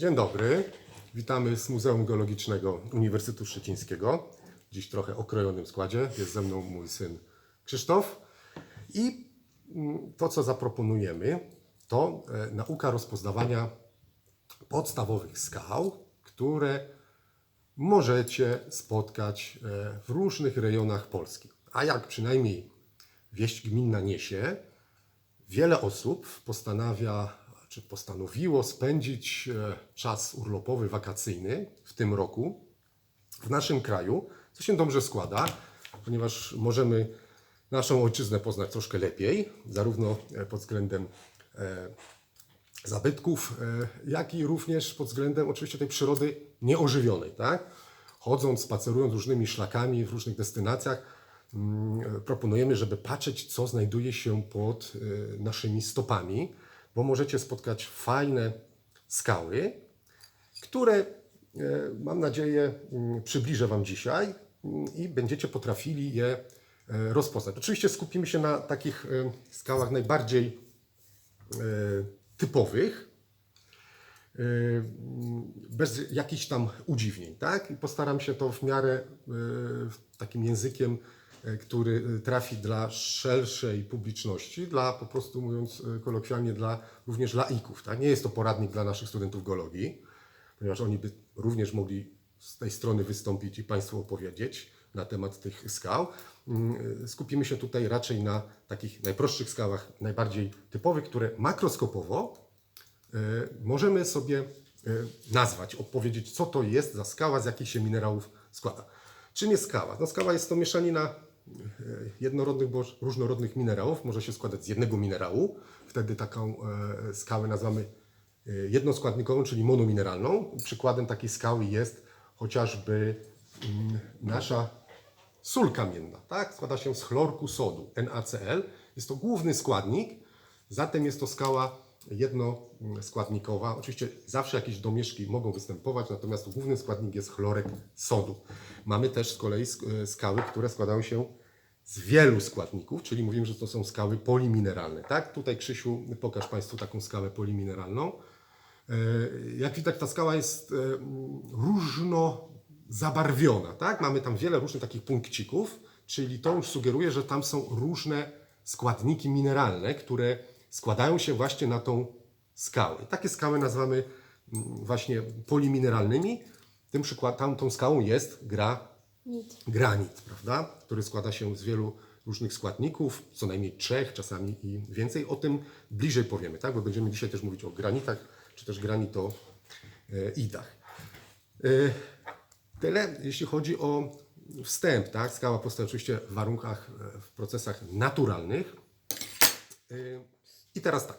Dzień dobry. Witamy z Muzeum Geologicznego Uniwersytetu Szczecińskiego. Dziś trochę okrojonym składzie. Jest ze mną mój syn Krzysztof. I mm, to, co zaproponujemy, to e, nauka rozpoznawania podstawowych skał, które możecie spotkać e, w różnych rejonach Polski. A jak przynajmniej wieść gminna niesie, wiele osób postanawia, czy postanowiło spędzić e, czas urlopowy, wakacyjny w tym roku w naszym kraju, co się dobrze składa, ponieważ możemy naszą ojczyznę poznać troszkę lepiej, zarówno e, pod względem e, zabytków, jak i również pod względem oczywiście tej przyrody nieożywionej, tak? Chodząc, spacerując różnymi szlakami w różnych destynacjach, mm, proponujemy, żeby patrzeć, co znajduje się pod naszymi stopami, bo możecie spotkać fajne skały, które e, mam nadzieję mm, przybliżę Wam dzisiaj mm, i będziecie potrafili je e, rozpoznać. Oczywiście skupimy się na takich e, skałach najbardziej typowych, e, bez jakichś tam udziwnień, tak? I postaram się to w miarę takim językiem, który e, trafi dla szerszej publiczności, dla po prostu mówiąc e, kolokwialnie, dla również laików, tak? Nie jest to poradnik dla naszych studentów geologii, ponieważ oni by również mogli z tej strony wystąpić i Państwu opowiedzieć na temat tych skał. Mm, Skupimy się tutaj raczej na takich najprostszych skałach, najbardziej typowych, które makroskopowo e, możemy sobie e, nazwać, opowiedzieć, co to jest za skała, z jakich się minerałów składa. Czym jest skała? No, skała jest to mieszanina e, jednorodnych bądź różnorodnych minerałów. Może się składać z jednego minerału. Wtedy taką e, skałę nazywamy e, jednoskładnikową, czyli monomineralną. Przykładem takiej skały jest chociażby mm, nasza sól kamienna. Tak? Składa się z chlorku sodu, NaCl. Jest to główny składnik, zatem jest to skała jednoskładnikowa. Oczywiście zawsze jakieś domieszki mogą występować, natomiast główny składnik jest chlorek sodu. Mamy też z kolei sk- skały, które składają się z wielu składników, czyli mówimy, że to są skały polimineralne. Tak? Tutaj Krzysiu, pokaż Państwu taką skałę polimineralną. E, Jak widać, ta skała jest e, różno zabarwiona. Tak? Mamy tam wiele różnych takich punkcików, czyli to już sugeruje, że tam są różne składniki mineralne, które składają się właśnie na tą skałę. Takie skały nazywamy mm, właśnie polimineralnymi. Tym przykład, tam tą skałą jest gra granit, prawda? który składa się z wielu różnych składników, co najmniej trzech, czasami i więcej. O tym bliżej powiemy, tak? bo będziemy dzisiaj też mówić o granitach, czy też granitoidach. E, Tyle, jeśli chodzi o wstęp. Tak? Skała powstaje oczywiście w warunkach, e, w procesach naturalnych. I teraz tak.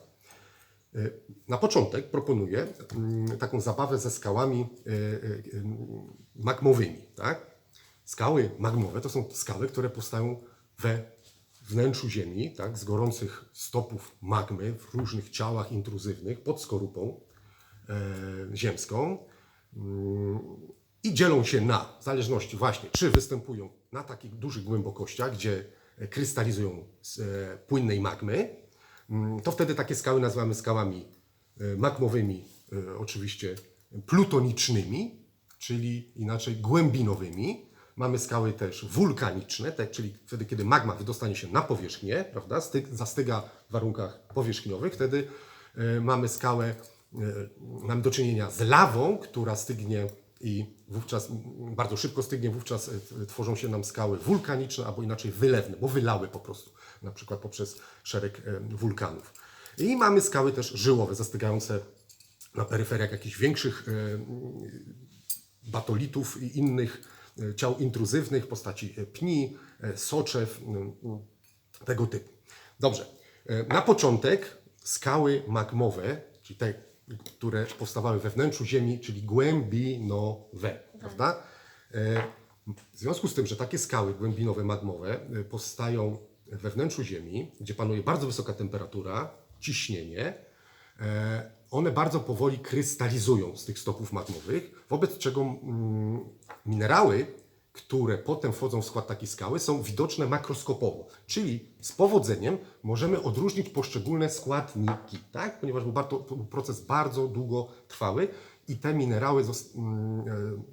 E, Na początek proponuję mm, taką zabawę ze skałami e, em, magmowymi. Tak? Skały magmowe to są skały, które powstają we wnętrzu Ziemi, tak? z gorących stopów magmy w różnych ciałach intruzywnych pod skorupą e, ziemską. Mm, I dzielą się na, w zależności właśnie, czy występują na takich dużych głębokościach, gdzie krystalizują z e, płynnej magmy, to wtedy takie skały nazywamy skałami e, magmowymi, e, oczywiście plutonicznymi, czyli inaczej głębinowymi. Mamy skały też wulkaniczne, tak, czyli wtedy, kiedy magma wydostanie się na powierzchnię, prawda, styg, zastyga w warunkach powierzchniowych, wtedy e, mamy skałę, mamy do czynienia z lawą, która stygnie i wówczas bardzo szybko stygnie, wówczas e, tworzą się nam skały wulkaniczne albo inaczej wylewne, bo wylały po prostu, na przykład poprzez szereg e, wulkanów. I mamy skały też żyłowe, zastygające na peryferiach jakichś większych e, batolitów i innych ciał intruzywnych w postaci pni, soczew, tego typu. Dobrze. Na początek skały magmowe, czyli te, które powstawały we wnętrzu Ziemi, czyli głębinowe, prawda? E, W związku z tym, że takie skały głębinowe, magmowe e, powstają we wnętrzu Ziemi, gdzie panuje bardzo wysoka temperatura, ciśnienie, e, one bardzo powoli krystalizują z tych stopów magmowych, wobec czego mm, minerały, które potem wchodzą w skład takiej skały, są widoczne makroskopowo. Czyli z powodzeniem możemy odróżnić poszczególne składniki, tak? ponieważ był bardzo, był proces bardzo długotrwały i te minerały mm, e,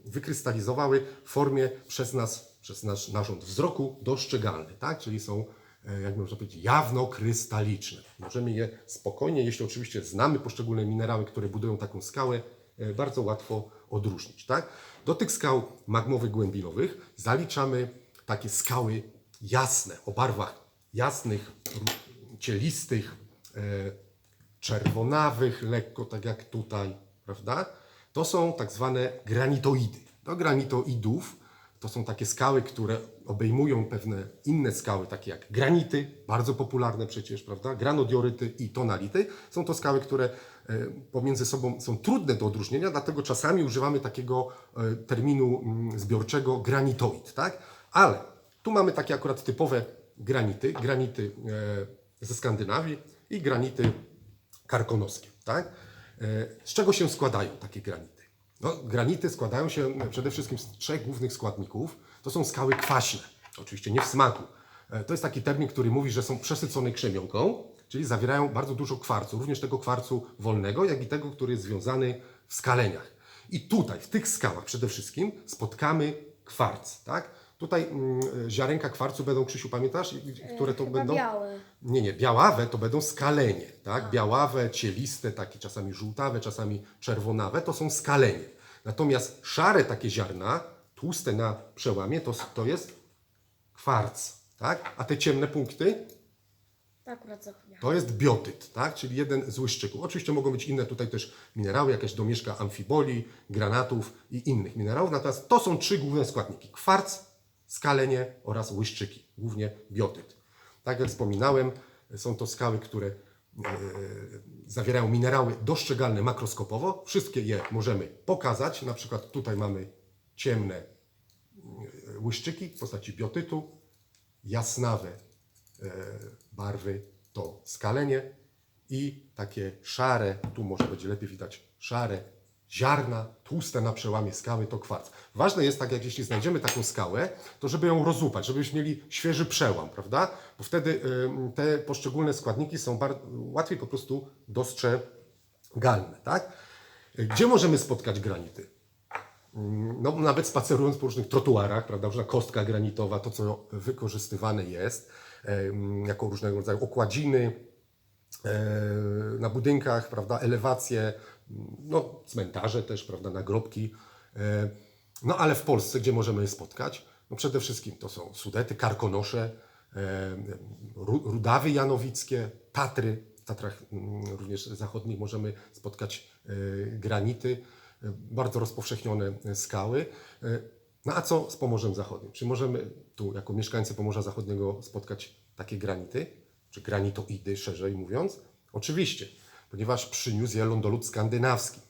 wykrystalizowały w formie przez nas, przez nasz narząd wzroku dostrzegalny, tak? Czyli są, e, jak można powiedzieć, jawno-krystaliczne. Możemy je spokojnie, jeśli oczywiście znamy poszczególne minerały, które budują taką skałę, e, bardzo łatwo odróżnić, tak? Do tych skał magmowych głębinowych zaliczamy takie skały jasne, o barwach jasnych, cielistych, e, czerwonawych, lekko tak jak tutaj, prawda? To są tak zwane granitoidy. Do granitoidów to są takie skały, które obejmują pewne inne skały, takie jak granity, bardzo popularne przecież, prawda? Granodioryty i tonality. Są to skały, które pomiędzy sobą są trudne do odróżnienia, dlatego czasami używamy takiego e, terminu mm, zbiorczego granitoid, tak? Ale tu mamy takie akurat typowe granity, granity e, ze Skandynawii i granity karkonoskie. Tak? E, Z czego się składają takie granity? No, granity składają się przede wszystkim z trzech głównych składników. To są skały kwaśne, oczywiście nie w smaku. E, To jest taki termin, który mówi, że są przesycone krzemionką, czyli zawierają bardzo dużo kwarcu, również tego kwarcu wolnego, jak i tego, który jest związany w skaleniach. I tutaj, w tych skałach przede wszystkim spotkamy kwarc. Tak? Tutaj mm, ziarenka kwarcu będą, Krzysiu, pamiętasz, które to E, Chyba będą? białe. Nie, nie, białawe to będą skalenie, tak? Białawe, cieliste, takie czasami żółtawe, czasami czerwonawe, to są skalenie. Natomiast szare takie ziarna, tłuste na przełamie, to, to jest kwarc, tak? A te ciemne punkty Akurat zapomniałam. to jest biotyt, tak? czyli jeden z łyszczyków. Oczywiście mogą być inne tutaj też minerały, jakaś domieszka amfibolii, granatów i innych minerałów, natomiast to są trzy główne składniki. Kwarc, skalenie oraz łyszczyki, głównie biotyt. Tak jak wspominałem, są to skały, które e, zawierają minerały dostrzegalne makroskopowo. Wszystkie je możemy pokazać. Na przykład tutaj mamy ciemne e, łyszczyki w postaci biotytu, jasnawe e, barwy to skalenie i takie szare, tu może będzie lepiej widać, szare ziarna, tłuste na przełamie skały to kwarc. Ważne jest, tak jak jeśli znajdziemy taką skałę, to żeby ją rozłupać, żebyśmy mieli świeży przełam, prawda? Bo wtedy y, te poszczególne składniki są łatwiej po prostu dostrzegalne, tak? Gdzie możemy spotkać granity? no, nawet spacerując po różnych trotuarach, prawda, różna kostka granitowa, to co wykorzystywane jest jako różnego rodzaju okładziny na budynkach, prawda, elewacje, no, cmentarze też, prawda, nagrobki. No ale w Polsce, gdzie możemy je spotkać? No przede wszystkim to są Sudety, Karkonosze, Ru- Rudawy Janowickie, Tatry. W Tatrach mm, również zachodnich możemy spotkać e, granity, e, bardzo rozpowszechnione e, skały. No a co z Pomorzem Zachodnim? Czy możemy tu jako mieszkańcy Pomorza Zachodniego spotkać takie granity? Czy granitoidy szerzej mówiąc? Oczywiście, ponieważ przyniósł je lądolud skandynawski.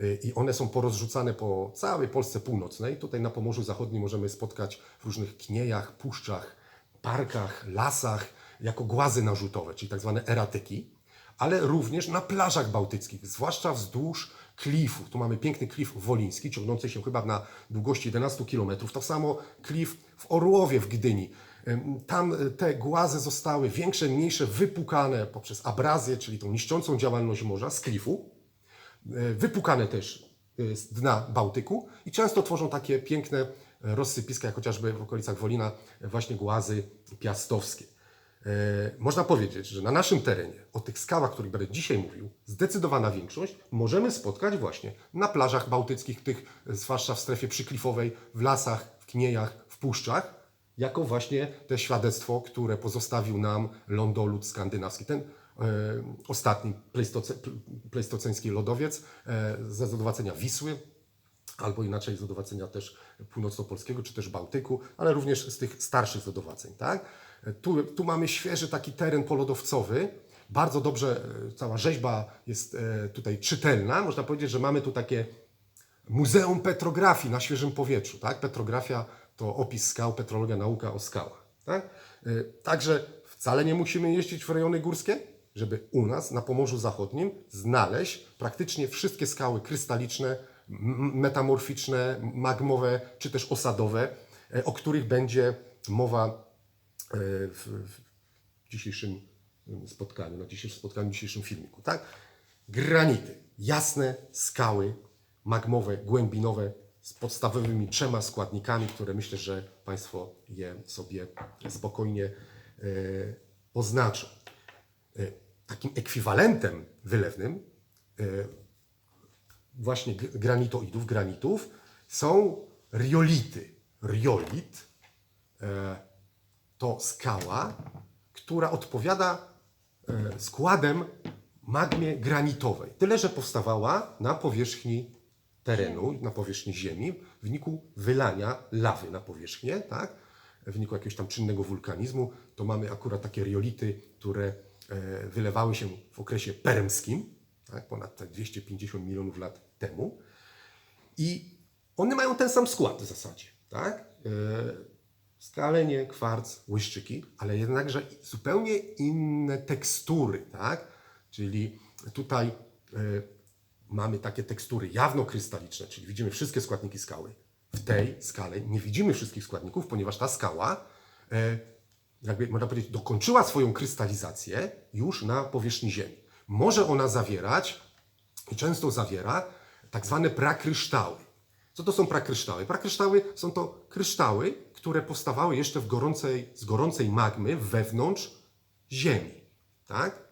Y, I one są porozrzucane po całej Polsce północnej. Tutaj na Pomorzu Zachodnim możemy spotkać w różnych kniejach, puszczach, parkach, lasach jako głazy narzutowe, czyli tak zwane eratyki, ale również na plażach bałtyckich, zwłaszcza wzdłuż klifów. Tu mamy piękny klif woliński, ciągnący się chyba na długości 11 km. To samo klif w Orłowie w Gdyni. Tam y, te głazy zostały większe, mniejsze, wypukane poprzez abrazję, czyli tą niszczącą działalność morza z klifu e, wypukane też e, z dna Bałtyku i często tworzą takie piękne e, rozsypiska, jak chociażby w okolicach Wolina, e, właśnie głazy piastowskie. E, Można powiedzieć, że na naszym terenie, o tych skałach, o których będę dzisiaj mówił, zdecydowana większość możemy spotkać właśnie na plażach bałtyckich, tych e, zwłaszcza w strefie przyklifowej, w lasach, w kniejach, w puszczach, jako właśnie te świadectwo, które pozostawił nam lądolud skandynawski. Ten e, ostatni pleistoce, pleistoceński lodowiec e, ze zadowacenia Wisły, albo inaczej z też północnopolskiego, czy też Bałtyku, ale również z tych starszych zadowaceń. Tak? E, Tu, tu mamy świeży taki teren polodowcowy, bardzo dobrze, e, cała rzeźba jest e, tutaj czytelna. Można powiedzieć, że mamy tu takie Muzeum Petrografii na świeżym powietrzu. Tak? Petrografia to opis skał, petrologia, nauka o skałach. Tak? Y, Także wcale nie musimy jeździć w rejony górskie, żeby u nas na Pomorzu Zachodnim znaleźć praktycznie wszystkie skały krystaliczne, metamorficzne, magmowe czy też osadowe, e, o których będzie mowa e, w, w dzisiejszym mm, spotkaniu, na dzisiejszym spotkaniu, dzisiejszym filmiku. Tak? Granity, jasne skały, magmowe, głębinowe z podstawowymi trzema składnikami, które myślę, że Państwo je sobie spokojnie e, oznaczą. E, takim ekwiwalentem wylewnym e, właśnie granitoidów, granitów są riolity. Riolit e, to skała, która odpowiada e, składem magmie granitowej. Tyle, że powstawała na powierzchni terenu, na powierzchni ziemi w wyniku wylania lawy na powierzchnię, tak? w wyniku jakiegoś tam czynnego wulkanizmu, to mamy akurat takie riolity, które e, wylewały się w okresie permskim, tak? ponad te 250 milionów lat temu. I one mają ten sam skład w zasadzie, tak? Skalenie, kwarc, łyszczyki, ale jednakże zupełnie inne tekstury, tak? Czyli tutaj e, mamy takie tekstury jawnokrystaliczne, czyli widzimy wszystkie składniki skały. W tej skale nie widzimy wszystkich składników, ponieważ ta skała, e, jakby można powiedzieć, dokończyła swoją krystalizację już na powierzchni Ziemi. Może ona zawierać i często zawiera tak zwane prakryształy. Co to są prakryształy? Prakryształy są to kryształy, które powstawały jeszcze w gorącej, z gorącej magmy wewnątrz Ziemi. Tak?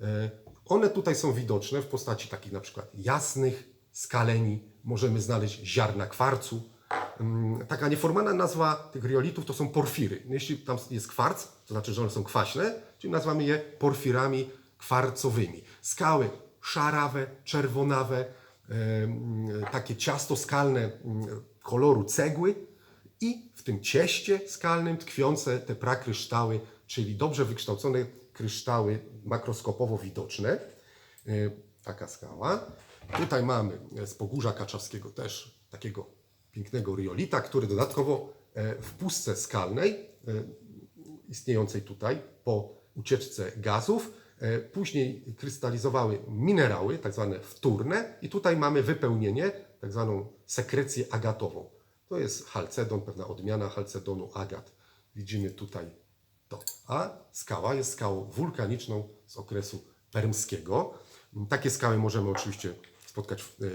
E, One tutaj są widoczne w postaci takich na przykład jasnych skaleni. Możemy znaleźć ziarna kwarcu. Mm, Taka nieformalna nazwa tych riolitów to są porfiry. No Jeśli tam jest kwarc, to znaczy, że one są kwaśne, czyli nazywamy je porfirami kwarcowymi. Skały szarawe, czerwonawe, em, takie ciasto skalne koloru cegły i w tym cieście skalnym tkwiące te prakryształy, czyli dobrze wykształcone kryształy makroskopowo widoczne. E, Taka skała. Tutaj mamy z Pogórza Kaczawskiego też takiego pięknego riolita, który dodatkowo e, w pustce skalnej e, istniejącej tutaj po ucieczce gazów. Później krystalizowały minerały, tak zwane wtórne, i tutaj mamy wypełnienie, tak zwaną sekrecję agatową. To jest halcedon, pewna odmiana halcedonu agat. Widzimy tutaj to. A skała jest skałą wulkaniczną z okresu permskiego. Takie skały możemy oczywiście spotkać w, e,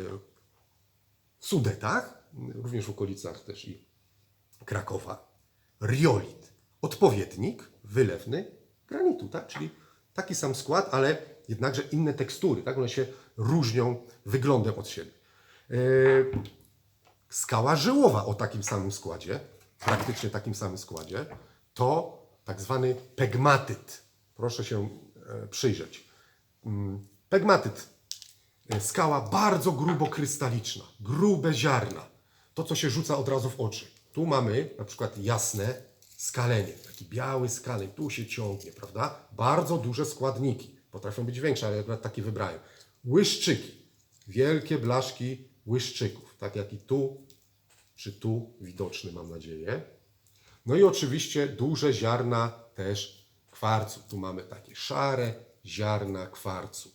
w Sudetach, również w okolicach też i Krakowa. Riolit. Odpowiednik wylewny granitu, tak? Czyli taki sam skład, ale jednakże inne tekstury, tak? One się różnią wyglądem od siebie. E, Skała żyłowa o takim samym składzie, praktycznie takim samym składzie, to tak zwany pegmatyt. Proszę się e, przyjrzeć. Mm, Pegmatyt E, Skała bardzo grubo krystaliczna, grube ziarna. To, co się rzuca od razu w oczy. Tu mamy na przykład jasne skalenie, taki biały skaleń, tu się ciągnie, prawda? Bardzo duże składniki, potrafią być większe, ale akurat takie wybrałem. Łyszczyki, wielkie blaszki łyszczyków, tak jak i tu, czy tu widoczny mam nadzieję. No i oczywiście duże ziarna też kwarcu. Tu mamy takie szare ziarna kwarcu.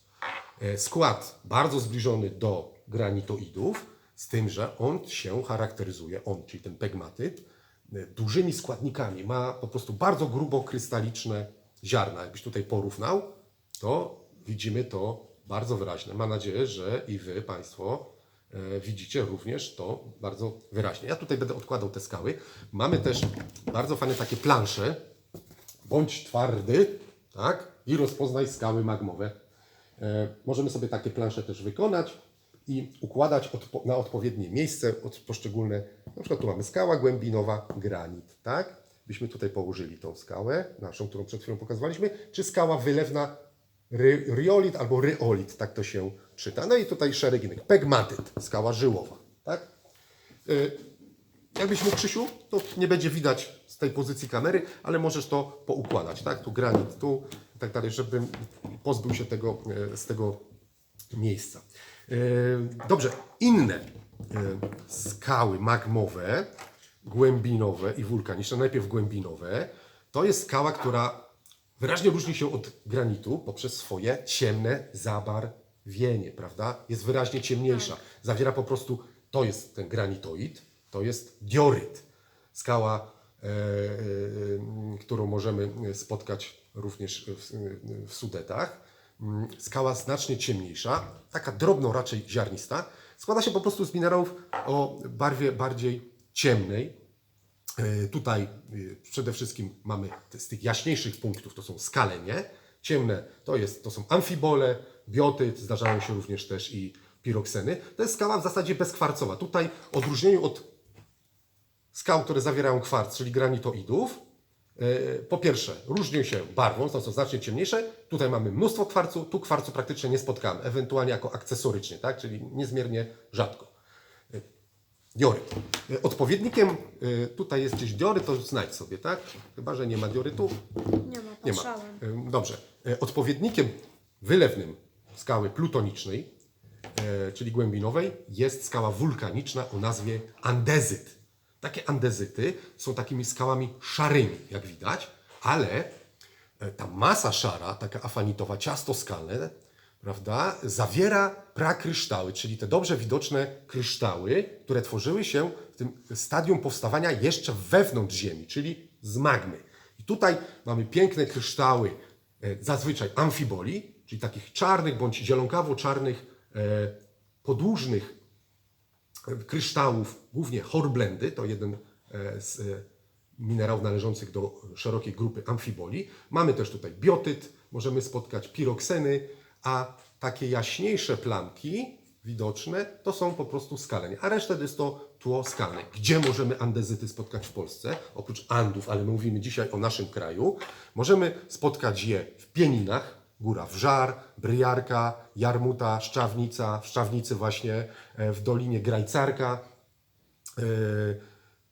E, Skład bardzo zbliżony do granitoidów, z tym, że on się charakteryzuje, on, czyli ten pegmatyt, e, dużymi składnikami. Ma po prostu bardzo grubo krystaliczne ziarna. Jakbyś tutaj porównał, to widzimy to bardzo wyraźnie. Mam nadzieję, że i Wy, Państwo, widzicie również to bardzo wyraźnie. Ja tutaj będę odkładał te skały. Mamy też bardzo fajne takie plansze. Bądź twardy, tak? I rozpoznaj skały magmowe. E, Możemy sobie takie plansze też wykonać i układać odpo- na odpowiednie miejsce od poszczególne. Na przykład tu mamy skała głębinowa, granit, tak? Byśmy tutaj położyli tą skałę, naszą, którą przed chwilą pokazywaliśmy, czy skała wylewna, ry, riolit albo ryolit, tak to się czyta. No i tutaj szereg innych. Pegmatyt, skała żyłowa, tak? E, Jakbyś mógł, Krzysiu, to nie będzie widać z tej pozycji kamery, ale możesz to poukładać, tak? Tu granit, tu i tak dalej, żeby pozbył się tego, e, z tego miejsca. E, Dobrze, inne skały magmowe, głębinowe i wulkaniczne, najpierw głębinowe, to jest skała, która wyraźnie różni się od granitu poprzez swoje ciemne zabarwienie, prawda? Jest wyraźnie ciemniejsza. Zawiera po prostu, to jest ten granitoid, to jest dioryt. Skała, e, e, którą możemy spotkać również w, w Sudetach. mm, skała znacznie ciemniejsza, taka drobno raczej ziarnista. Składa się po prostu z minerałów o barwie bardziej ciemnej. E, Tutaj y, przede wszystkim mamy z tych jaśniejszych punktów to są skalenie, ciemne to, jest, to są amfibole, biotyt, zdarzają się również też i pirokseny. To jest skała w zasadzie bezkwarcowa. Tutaj w odróżnieniu od skał, które zawierają kwarc, czyli granitoidów, e, po pierwsze, różnią się barwą, to są znacznie ciemniejsze. Tutaj mamy mnóstwo kwarcu, tu kwarcu praktycznie nie spotkamy, ewentualnie jako akcesorycznie, tak? czyli niezmiernie rzadko. E, Dioryt. E, Odpowiednikiem, tutaj jest gdzieś dioryt, to znajdź sobie, tak? Chyba, że nie ma diorytu. Nie ma, Nie ma. patrzałem. Dobrze. Odpowiednikiem wylewnym skały plutonicznej, e, czyli głębinowej, jest skała wulkaniczna o nazwie andezyt. Takie andezyty są takimi skałami szarymi, jak widać, ale e, ta masa szara, taka afanitowa, ciasto skalne, prawda, zawiera prakryształy, czyli te dobrze widoczne kryształy, które tworzyły się w tym stadium powstawania jeszcze wewnątrz Ziemi, czyli z magmy. I tutaj mamy piękne kryształy, e, zazwyczaj amfiboli, czyli takich czarnych bądź zielonkawo-czarnych, e, podłużnych e, kryształów, głównie horblendy, to jeden e, z minerałów należących do szerokiej grupy amfiboli. Mamy też tutaj biotyt, możemy spotkać pirokseny, a takie jaśniejsze plamki widoczne to są po prostu skalenie, a reszta to jest to tło skalne. Gdzie możemy andezyty spotkać w Polsce? Oprócz Andów, ale my mówimy dzisiaj o naszym kraju. Możemy spotkać je w pieninach, Góra Wżar, Bryjarka, Jarmuta, Szczawnica, w Szczawnicy właśnie, e, w Dolinie Grajcarka. E,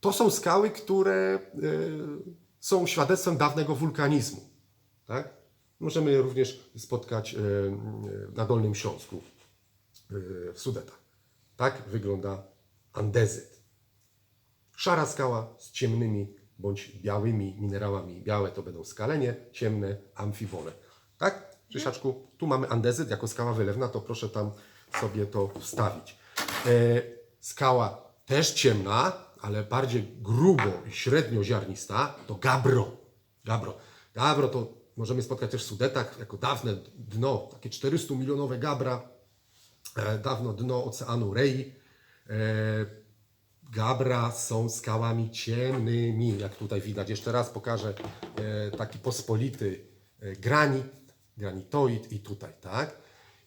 To są skały, które e, są świadectwem dawnego wulkanizmu. Tak? Możemy je również spotkać na Dolnym Śląsku, w Sudetach. Tak wygląda andezyt. Szara skała z ciemnymi bądź białymi minerałami. Białe to będą skalenie, ciemne amfibole. Tak? Krzysiaczku, tu mamy andezyt jako skała wylewna, to proszę tam sobie to wstawić. E, skała też ciemna, ale bardziej grubo i średnio ziarnista, to gabro. Gabro. Gabro to możemy spotkać też w Sudetach jako dawne dno, takie 400 milionowe gabra, e, dawno dno oceanu Rei. E, Gabra są skałami ciemnymi, jak tutaj widać. Jeszcze raz pokażę taki pospolity granit, granitoid i tutaj, tak?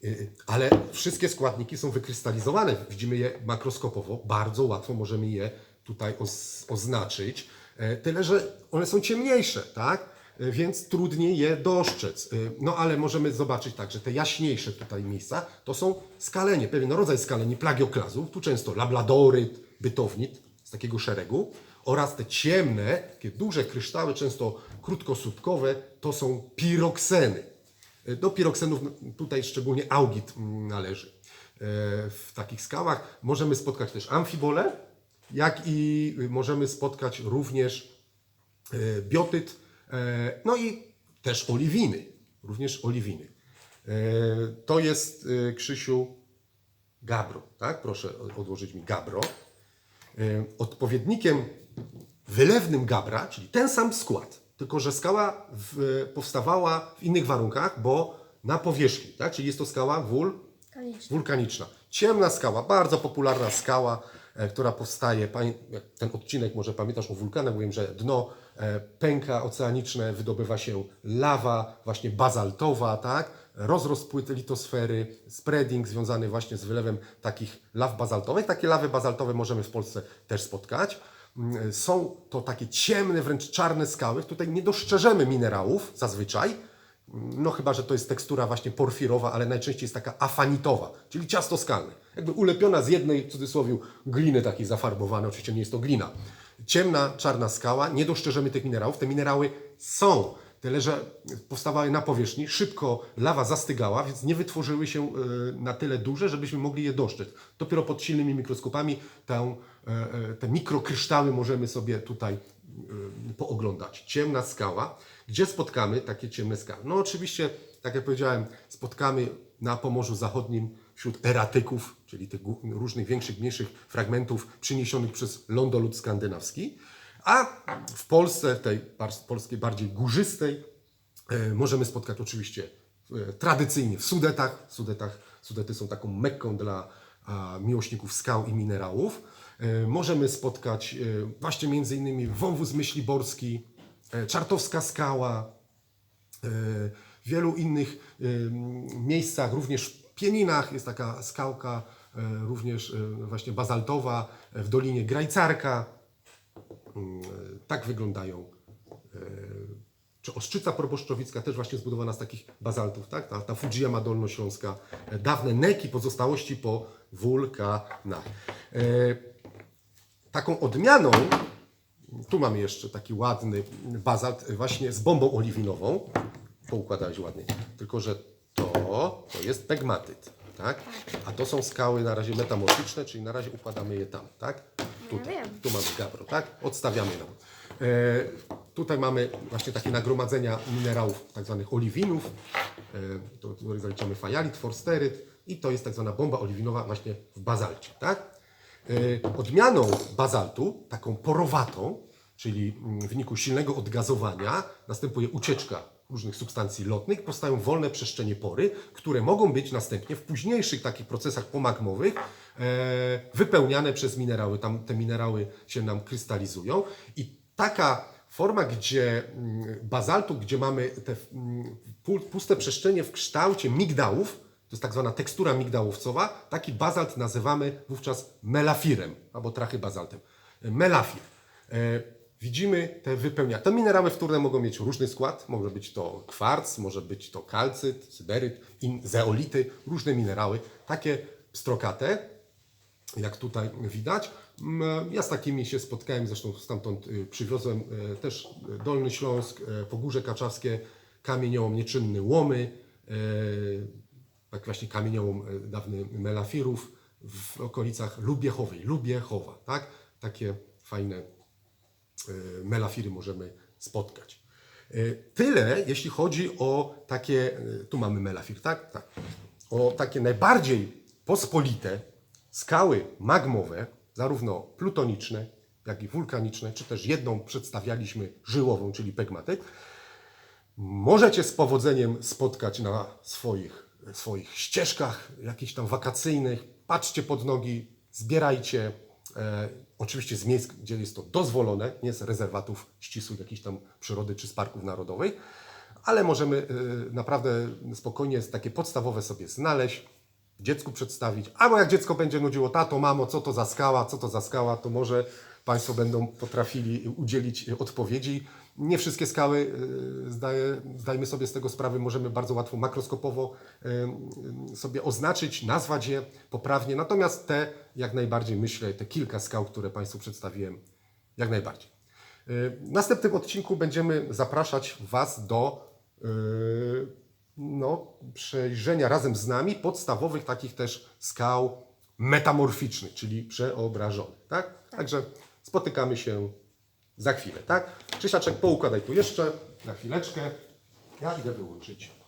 E, Ale wszystkie składniki są wykrystalizowane. Widzimy je makroskopowo. Bardzo łatwo możemy je tutaj oz, oznaczyć. E, Tyle, że one są ciemniejsze, tak? E, Więc trudniej je dostrzec. E, No ale możemy zobaczyć tak, że te jaśniejsze tutaj miejsca to są skalenie, pewien rodzaj skaleni plagioklazów. Tu często labladoryt, bytownit z takiego szeregu oraz te ciemne, takie duże kryształy, często krótkosutkowe, to są pirokseny. E, Do piroksenów tutaj szczególnie augit należy. E, W takich skałach możemy spotkać też amfibole, jak i możemy spotkać również e, biotyt, no i też oliwiny, również oliwiny. To jest, Krzysiu, gabro, tak? Proszę odłożyć mi gabro. Odpowiednikiem wylewnym gabra, czyli ten sam skład, tylko że skała w, powstawała w innych warunkach, bo na powierzchni, tak? czyli jest to skała wul, wulkaniczna. Ciemna skała, bardzo popularna skała, e, która powstaje, ten odcinek może pamiętasz o wulkanach, mówiłem, że dno e, pęka oceaniczne, wydobywa się lawa właśnie bazaltowa, tak? rozrost płyty litosfery, spreading związany właśnie z wylewem takich law bazaltowych. Takie lawy bazaltowe możemy w Polsce też spotkać. Mm, Są to takie ciemne, wręcz czarne skały. Tutaj nie dostrzeżemy minerałów zazwyczaj, no chyba, że to jest tekstura właśnie porfirowa, ale najczęściej jest taka afanitowa, czyli ciasto skalne. Jakby ulepiona z jednej, w cudzysłowie, gliny takiej zafarbowanej, oczywiście nie jest to glina. Ciemna, czarna skała, nie dostrzeżemy tych minerałów. Te minerały są, tyle że powstawały na powierzchni, szybko lawa zastygała, więc nie wytworzyły się e, na tyle duże, żebyśmy mogli je dostrzec. Dopiero pod silnymi mikroskopami tę, te mikrokryształy możemy sobie tutaj y, pooglądać. Ciemna skała. Gdzie spotkamy takie ciemne skały? No oczywiście, tak jak powiedziałem, spotkamy na Pomorzu Zachodnim wśród eratyków, czyli tych różnych większych, mniejszych fragmentów przyniesionych przez lądolud skandynawski, a w Polsce, tej polskiej bardziej górzystej, e, możemy spotkać oczywiście e, tradycyjnie w Sudetach. Sudetach. Sudety są taką mekką dla miłośników skał i minerałów. E, Możemy spotkać e, właśnie między innymi wąwóz myśliborski, e, Czartowska skała, w wielu innych miejscach, również w Pieninach jest taka skałka, również właśnie bazaltowa, w Dolinie Grajcarka. Mm, Tak wyglądają. Czy Ostrzyca Proboszczowicka też właśnie zbudowana z takich bazaltów, tak? Ta, ta Fujiyama Dolnośląska, dawne neki, pozostałości po wulkanach. Taką odmianą tu mamy jeszcze taki ładny bazalt właśnie z bombą oliwinową. Poukładałeś ładnie. Tylko, że to, to jest pegmatyt, tak? A to są skały na razie metamorficzne, czyli na razie układamy je tam, tak? Tutaj. wiem. Tu mamy gabro, tak? Odstawiamy nam. E, tutaj mamy właśnie takie nagromadzenia minerałów, tak zwanych oliwinów. E, zaliczamy fajalit, forsteryt i to jest tak zwana bomba oliwinowa właśnie w bazalcie, tak? E, Odmianą bazaltu, taką porowatą, czyli mm, w wyniku silnego odgazowania następuje ucieczka różnych substancji lotnych, powstają wolne przestrzenie pory, które mogą być następnie w późniejszych takich procesach pomagmowych e, wypełniane przez minerały. Tam te minerały się nam krystalizują i taka forma, gdzie mm, bazaltu, gdzie mamy te mm, pu- puste przestrzenie w kształcie migdałów, to jest tak zwana tekstura migdałowcowa. Taki bazalt nazywamy wówczas melafirem albo trachybazaltem. Melafir. E, widzimy te wypełnienia. Te minerały wtórne mogą mieć różny skład. Może być to kwarc, może być to kalcyt, syberyt, in, zeolity, różne minerały. Takie pstrokate, jak tutaj widać. Mm, Ja z takimi się spotkałem, zresztą stamtąd y, przywiozłem y, też y, Dolny Śląsk, Pogórze Kaczawskie, kamieniołom nieczynny Łomy, tak właśnie kamieniołom y, dawny Melafirów w okolicach Lubiechowej, Lubiechowa, tak? Takie fajne y, melafiry możemy spotkać. Y, Tyle, jeśli chodzi o takie, tu mamy melafir, tak? Tak. O takie najbardziej pospolite skały magmowe, zarówno plutoniczne, jak i wulkaniczne, czy też jedną przedstawialiśmy żyłową, czyli pegmatyt, możecie z powodzeniem spotkać na swoich, swoich ścieżkach jakichś tam wakacyjnych. Patrzcie pod nogi, zbierajcie. E, oczywiście z miejsc, gdzie jest to dozwolone, nie z rezerwatów ścisłych jakiejś tam przyrody czy z parków narodowych, ale możemy e, naprawdę spokojnie takie podstawowe sobie znaleźć, dziecku przedstawić. Albo jak dziecko będzie nudziło, tato, mamo, co to za skała, co to za skała, to może Państwo będą potrafili udzielić odpowiedzi. Nie wszystkie skały, y, zdaje, zdajmy sobie z tego sprawę, możemy bardzo łatwo makroskopowo y, sobie oznaczyć, nazwać je poprawnie. Natomiast te, jak najbardziej myślę, te kilka skał, które Państwu przedstawiłem, jak najbardziej. Y, W następnym odcinku będziemy zapraszać Was do no, przejrzenia razem z nami podstawowych takich też skał metamorficznych, czyli przeobrażonych. Tak? Także spotykamy się za chwilę. Tak? Krzysiaczek, poukładaj tu jeszcze na chwileczkę. Ja idę wyłączyć.